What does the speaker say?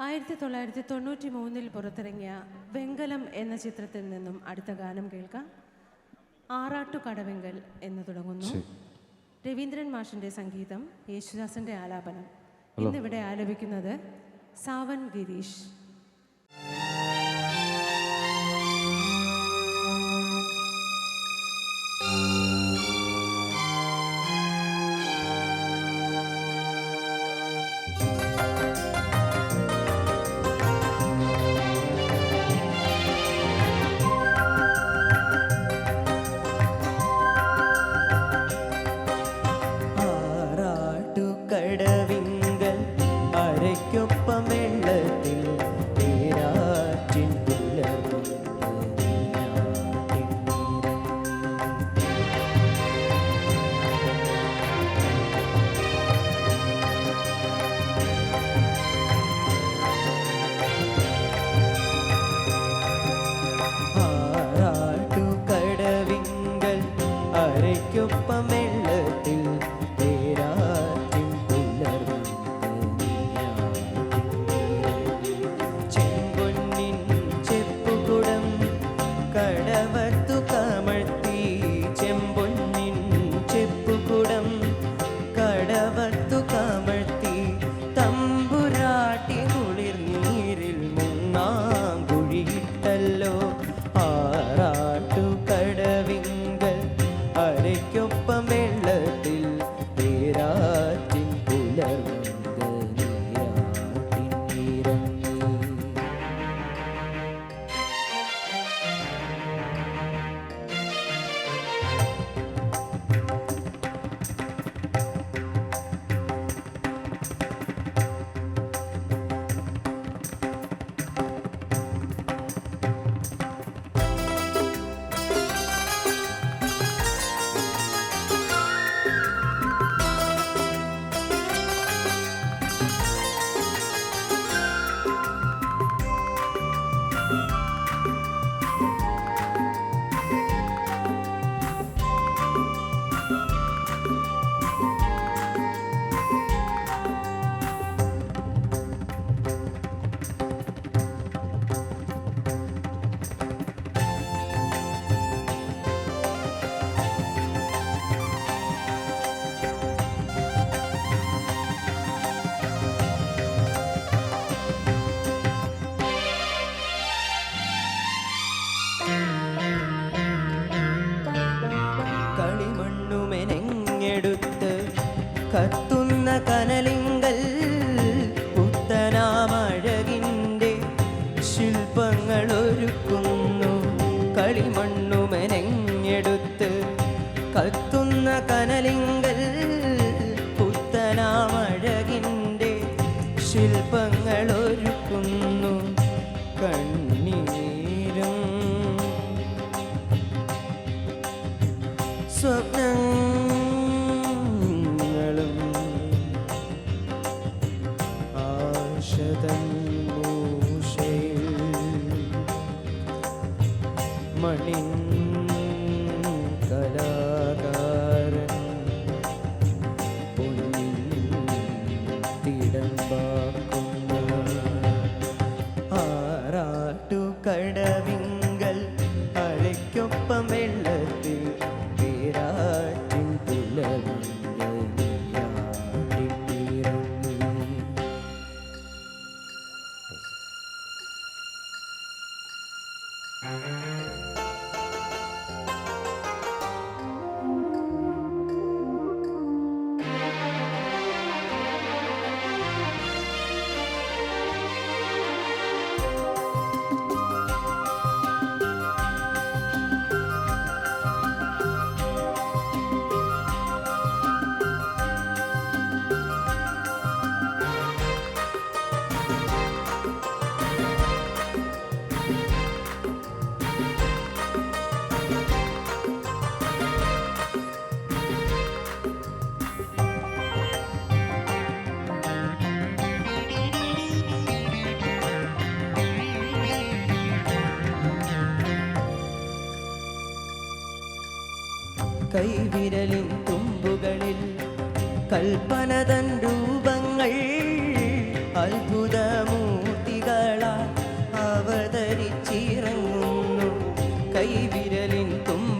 ആയിരത്തി തൊള്ളായിരത്തി തൊണ്ണൂറ്റി മൂന്നിൽ പുറത്തിറങ്ങിയ വെങ്കലം എന്ന ചിത്രത്തിൽ നിന്നും അടുത്ത ഗാനം കേൾക്കാം. ആറാട്ടു കടവെങ്കൽ എന്ന് തുടങ്ങുന്നു. രവീന്ദ്രൻ മാഷിന്റെ സംഗീതം യേശുദാസിന്റെ ആലാപനം. ഇന്നിവിടെ ആലപിക്കുന്നത് സാവൻ ഗിരീഷ്. അരയ്ക്കൊപ്പം കത്തുന്ന കനലിങ്കൽ പുത്തനാമഴകിന്റെ ശില്പങ്ങൾ ഒരുക്കുന്നു കളിമണ്ണുമെനഞ്ഞെടുത്ത് കത്തുന്ന தன்பூஷே மணின் കൈവിരലിൻ തുമ്പുകളിൽ കൽപ്പന തൻ രൂപങ്ങൾ അത്ഭുതമൂർത്തികളാ അവതരിച്ചിറങ്ങുന്നു. കൈവിരലിൻ തുമ്പ